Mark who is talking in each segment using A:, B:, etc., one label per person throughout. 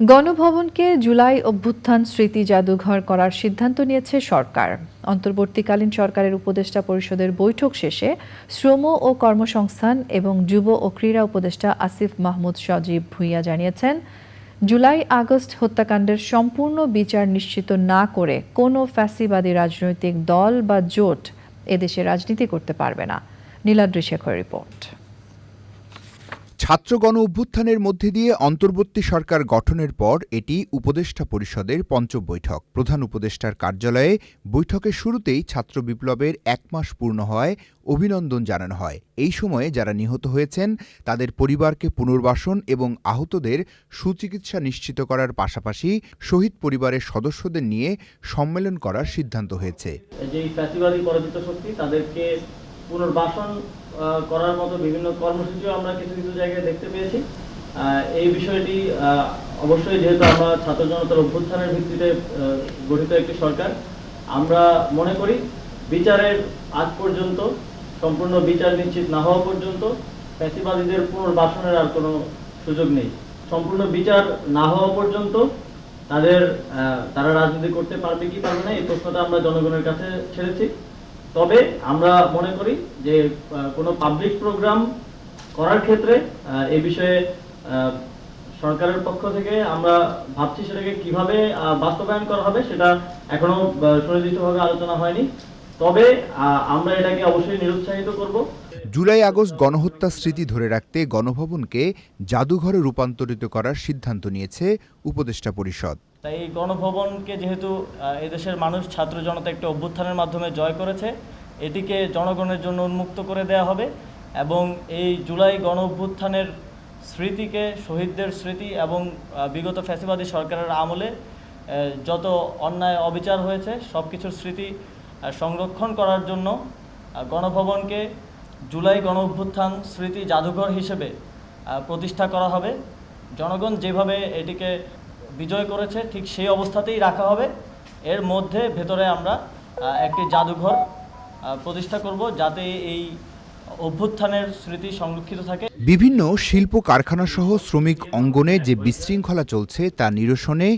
A: গণভবনকে জুলাই অভ্যুত্থান স্মৃতি জাদুঘর করার সিদ্ধান্ত নিয়েছে সরকার। অন্তর্বর্তীকালীন সরকারের উপদেষ্টা পরিষদের বৈঠক শেষে শ্রম ও কর্মসংস্থান এবং যুব ও ক্রীড়া উপদেষ্টা আসিফ মাহমুদ সজীব ভুইয়া জানিয়েছেন, জুলাই আগস্ট হত্যাকাণ্ডের সম্পূর্ণ বিচার নিশ্চিত না করে কোনো ফ্যাসিবাদী রাজনৈতিক দল বা জোট এদেশে রাজনীতি করতে পারবে না। নীলাদ্রি শেখর রিপোর্ট।
B: ছাত্র গণ অভ্যুত্থানের মধ্যে দিয়ে অন্তর্বর্তী সরকার গঠনের পর এটি উপদেষ্টা পরিষদের পঞ্চম বৈঠক। প্রধান উপদেষ্টার কার্যালয়ে বৈঠকের শুরুতেই ছাত্র বিপ্লবের এক মাস পূর্ণ হওয়ায় অভিনন্দন জানানো হয়। এই সময়ে যারা নিহত হয়েছেন, তাদের পরিবারকে পুনর্বাসন এবং আহতদের সুচিকিৎসা নিশ্চিত করার পাশাপাশি শহীদ পরিবারের সদস্যদের নিয়ে সম্মেলন করার সিদ্ধান্ত হয়েছে।
C: তাদেরকে পুনর্বাসন করার মতো বিভিন্ন কর্মসূচিও আমরা কিছু কিছু জায়গায় দেখতে পেয়েছি। এই বিষয়টি অবশ্যই যেহেতু আমরা ছাত্র জনতার অভ্যুত্থানের ভিত্তিতে গঠিত একটি সরকার, আমরা মনে করি বিচারের আজ পর্যন্ত, সম্পূর্ণ বিচার নিশ্চিত না হওয়া পর্যন্ত ফ্যাসিবাদীদের পুনর্বাসনের আর কোনো সুযোগ নেই। সম্পূর্ণ বিচার না হওয়া পর্যন্ত তাদের তারা রাজনীতি করতে পারবে কি পারবে না, এই প্রশ্নটা আমরা জনগণের কাছে ছেড়েছি। তবে আমরা মনে করি যে কোনো পাবলিক প্রোগ্রাম করার ক্ষেত্রে এই বিষয়ে সরকারের পক্ষ থেকে আমরা ভাবছি সেটাকে কীভাবে বাস্তবায়ন করা হবে সেটা এখনও সুনির্দিষ্টভাবে আলোচনা হয়নি। তবে আমরা এটাকে অবশ্যই নিরুৎসাহিত করব।
B: জুলাই আগস্ট গণহত্যা স্মৃতি ধরে রাখতে গণভবনকে জাদুঘরে রূপান্তরিত করার সিদ্ধান্ত নিয়েছে উপদেষ্টা পরিষদ।
C: তাই এই গণভবনকে যেহেতু এদেশের মানুষ, ছাত্র জনতা একটা অভ্যুত্থানের মাধ্যমে জয় করেছে, এটিকে জনগণের জন্য উন্মুক্ত করে দেওয়া হবে এবং এই জুলাই গণ অভ্যুত্থানের স্মৃতিকে, শহীদদের স্মৃতি এবং বিগত ফ্যাসিবাদী সরকারের আমলে যত অন্যায় অবিচার হয়েছে সব কিছুর স্মৃতি সংরক্ষণ করার জন্য গণভবনকে জুলাই গণ অভ্যুত্থান স্মৃতি জাদুঘর হিসেবে প্রতিষ্ঠা করা হবে। জনগণ যেভাবে এটিকে বিজয় করেছে ঠিক সেই অবস্থাতেই রাখা হবে। এর মধ্যে ভেতরে আমরা একটি জাদুঘর প্রতিষ্ঠা করব যাতে এই অভ্যুত্থানের স্মৃতি সংরক্ষিত থাকে।
B: বিভিন্ন শিল্প কারখানা সহ শ্রমিক অঙ্গনে যে বিশৃঙ্খলা চলছে তা নিরসনে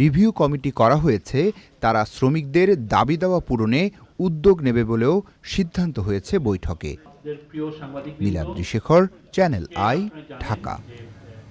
B: রিভিউ কমিটি করা হয়েছে তারা শ্রমিকদের দাবি দাওয়া পূরণে উদ্যোগ নেবে বলেও সিদ্ধান্ত হয়েছে বৈঠকে।
D: প্রিয়
B: নীলাদ্রি শেখর চ্যানেল আই ঢাকা।